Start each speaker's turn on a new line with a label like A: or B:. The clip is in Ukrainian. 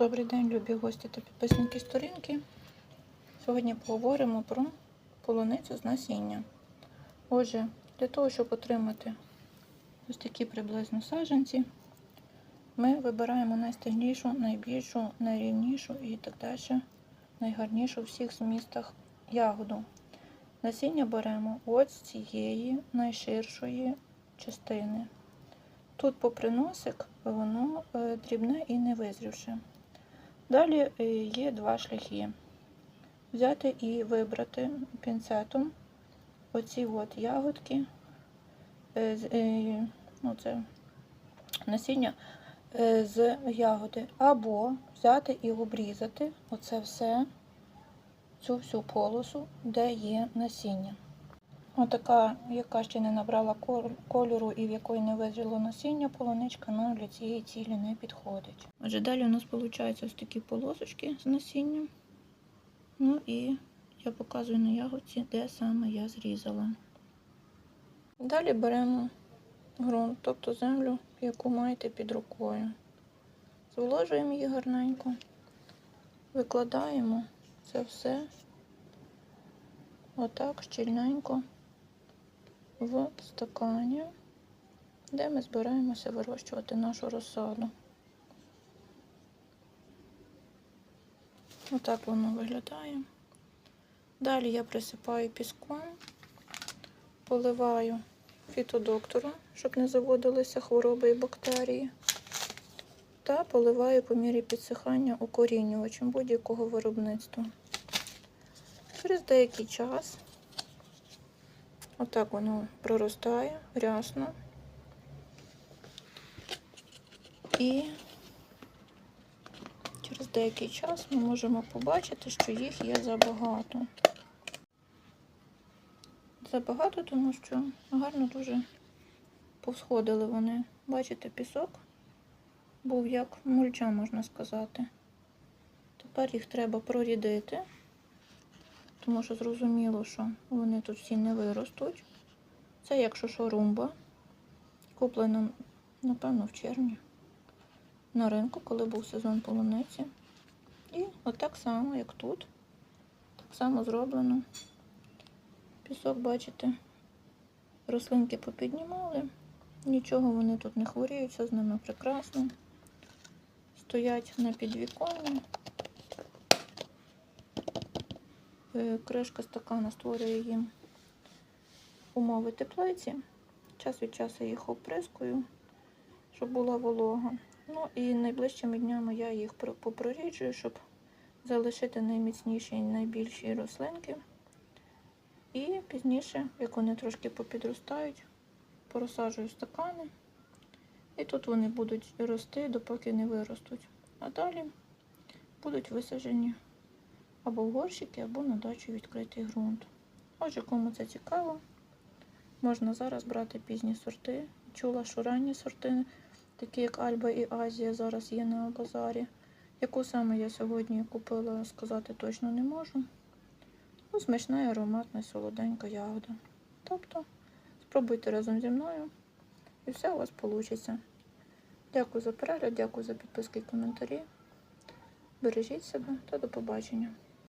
A: Добрий день, любі гості та підписники сторінки. Сьогодні поговоримо про полуницю з насіння. Отже, для того, щоб отримати ось такі приблизно саджанці, ми вибираємо найстильнішу, найбільшу, найрівнішу і так далі, найгарнішу всіх змістах ягоду. Насіння беремо от з цієї найширшої частини. Тут попри носик, воно е, дрібне і не визрівше. Далі е, є два шляхи. Взяти і вибрати пінцетом оці от ягодки, е, е, ну це насіння з ягоди, або взяти і обрізати оце все, цю всю полосу, де є насіння. Отака, яка ще не набрала кольору і в якої не визріло насіння, полуничка нам для цієї цілі не підходить. Отже, далі у нас виходять ось такі полосочки з насінням. Ну і я показую на ягодці, де саме я зрізала. Далі беремо ґрунт, тобто землю, яку маєте під рукою. Зволожуємо її гарненько, викладаємо це все отак щільненько в стакані, де ми збираємося вирощувати нашу розсаду. Отак воно виглядає. Далі я присипаю піском, поливаю фітодоктором, щоб не заводилися хвороби і бактерії. Та поливаю по мірі підсихання укорінювачем будь-якого виробництва. Через деякий час отак воно проростає рясно. І через деякий час ми можемо побачити, що їх є забагато. Забагато, тому що гарно дуже повсходили вони. Бачите, пісок був як мульча, можна сказати. Тепер їх треба прорідити, тому що зрозуміло, що вони тут всі не виростуть. Це як шошорумба, куплена, напевно, в червні на ринку, коли був сезон полуниці. І отак само, як тут. Так само зроблено. Пісок, бачите, рослинки попіднімали. Нічого вони тут не хворіються, з ними прекрасно. Стоять на підвіконні. Кришка стакана створює їм умови теплиці. Час від часу їх оприскую, щоб була волога. Ну і найближчими днями я їх про- попроріджую, щоб залишити найміцніші і найбільші рослинки. І пізніше, як вони трошки попідростають, порозсаджую стакани. І тут вони будуть рости, допоки не виростуть. А далі будуть висаджені або в горщики, або на дачу відкритий ґрунт. Отже, кому це цікаво, можна зараз брати пізні сорти. Чула, що ранні сорти, такі як Альба і Азія, зараз є на базарі. Яку саме я сьогодні купила, сказати точно не можу. Ну, смачна і ароматна, солоденька ягода. Тобто, спробуйте разом зі мною, і все у вас вийде. Дякую за перегляд, дякую за підписки і коментарі. Бережіть себе та до побачення.